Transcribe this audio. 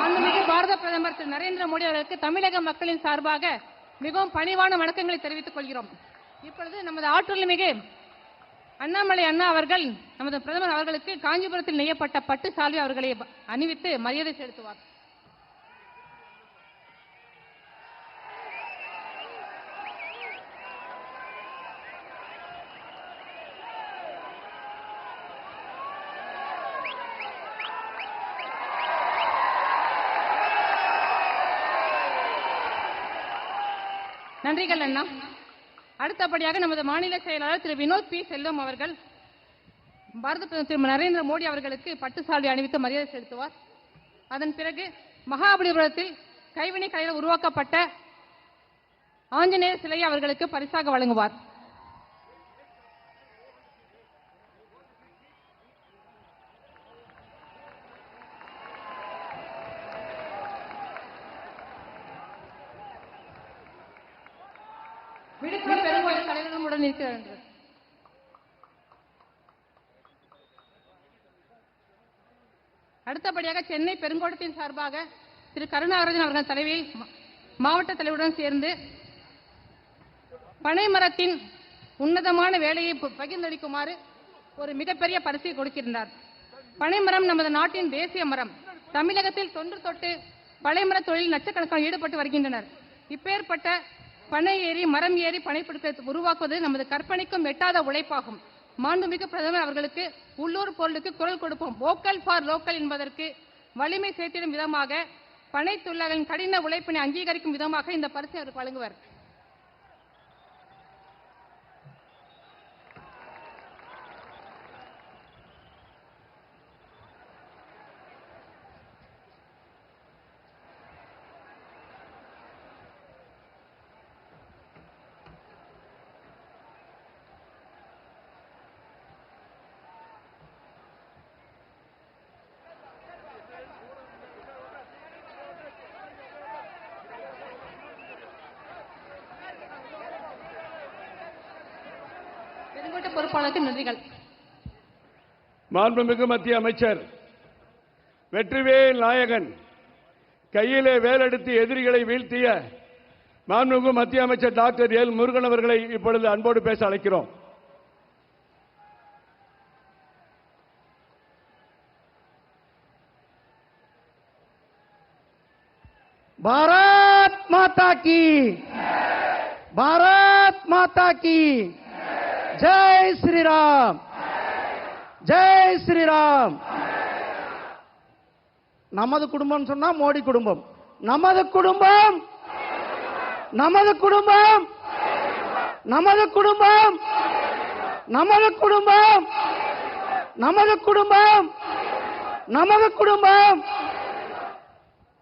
மாண்புமிகு பாரத பிரதமர் திரு நரேந்திர மோடி அவர்களுக்கு தமிழக மக்களின் சார்பாக மிகவும் பணிவான வணக்கங்களை தெரிவித்துக் கொள்கிறோம். இப்பொழுது நமது ஆற்றல் மிகு அண்ணாமலை அண்ணா அவர்கள் நமது பிரதமர் அவர்களுக்கு காஞ்சிபுரத்தில் நெய்யப்பட்ட பட்டு சால்வி அவர்களை அணிவித்து மரியாதை செலுத்துவார். நன்றிகள் அண்ணா. அடுத்தபடியாக நமது மாநில செயலாளர் திரு வினோத் பி. செல்வம் அவர்கள் பாரத பிரதமர் திரு நரேந்திர மோடி அவர்களுக்கு பட்டு சால்வை அணிவித்து மரியாதை செலுத்துவார். அதன் பிறகு மகாபலிபுரத்தில் கைவினை கலையில் உருவாக்கப்பட்ட ஆஞ்சநேயர் சிலையை அவர்களுக்கு பரிசாக வழங்குவார். விழுப்புரம் பெருங்கோயில் தலைவர்களுடன் இருக்கிறார்கள் அடுத்தபடியாக சென்னை பெருங்கோட்டத்தின் சார்பாக திரு கருணாகரன் அவர்கள் தலைவியில் மா- மாவட்ட தலைவருடன் சேர்ந்து பனை மரத்தின் உன்னதமான வேலையை பகிர்ந்தளிக்குமாறு ஒரு மிகப்பெரிய பரிசை கொடுக்கின்றார். பனைமரம் நமது நாட்டின் தேசிய மரம். தமிழகத்தில் தொன்று தொட்டு பனைமர தொழில் லட்சக்கணக்கான ஈடுபட்டு வருகின்றனர். இப்பேற்பட்ட பனை ஏறி மரம் ஏறி பனைப்பிடிப்பை உருவாக்குவது நமது கற்பனைக்கும் எட்டாத உழைப்பாகும். மாண்புமிகு பிரதமர் அவர்களுக்கு உள்ளூர் பொருளுக்கு குரல் கொடுப்போம். வோக்கல் ஃபார் லோக்கல் என்பதற்கு வலிமை சேர்த்திடும் விதமாக பனை தொழிலாளர்களின் கடின உழைப்பினை அங்கீகரிக்கும் விதமாக இந்த பரிசை அவர் வழங்குவார். செங்கோட்டை பொறுப்பாளருக்கு நன்றிகள். மாண்புமிகு மத்திய அமைச்சர் வெற்றிவேல் நாயகன் கையிலே வேலெடுத்து எதிரிகளை வீழ்த்திய மாண்புமிகு மத்திய அமைச்சர் டாக்டர் எல் முருகன் அவர்களை இப்பொழுது அன்போடு பேச அழைக்கிறோம். பாரத் மாதா கி பாரத் மாதா கி ஜெய் ஸ்ரீராம். ஜெய் ஸ்ரீராம். நமது குடும்பம் சொன்னா மோடி குடும்பம். நமது குடும்பம். நமது குடும்பம். நமது குடும்பம். நமது குடும்பம். நமது குடும்பம். நமது குடும்பம்.